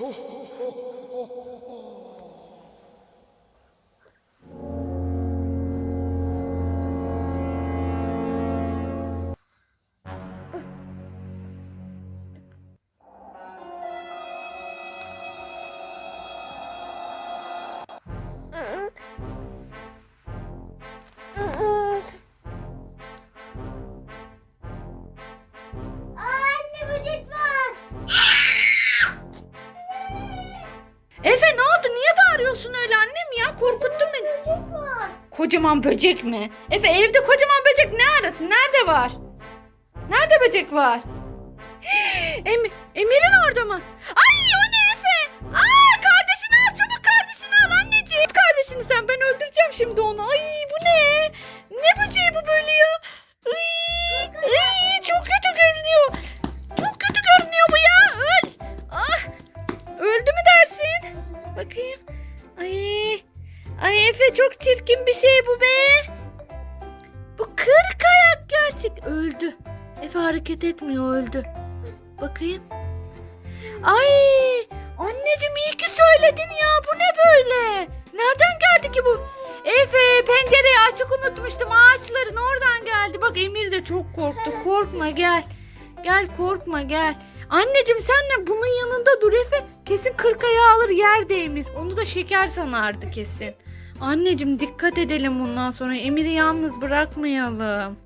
Хо-хо-хо-хо-хо-хо. Efe ne oldu? Niye bağırıyorsun öyle annem ya? Korkuttun beni. Böcek var. Kocaman böcek mi? Efe evde kocaman böcek ne arasın? Nerede var? Nerede böcek var? Em Emir'in orada mı? Ay o ne Efe? Aa kardeşini al çabuk kardeşini al anneciğim. Kardeşini sen ben öldüreceğim şimdi onu. Ay Ay Efe çok çirkin bir şey bu be. Bu kırk ayak gerçek. Öldü. Efe hareket etmiyor öldü. Bakayım. Ay anneciğim iyi ki söyledin ya. Bu ne böyle? Nereden geldi ki bu? Efe pencereyi açık unutmuştum. Ağaçların oradan geldi. Bak Emir de çok korktu. Korkma gel. Gel korkma gel. Anneciğim sen de bunun yanında dur Efe. Kesin kırk ayağı alır yerde Emir. Onu da şeker sanardı kesin. Anneciğim dikkat edelim bundan sonra Emir'i yalnız bırakmayalım.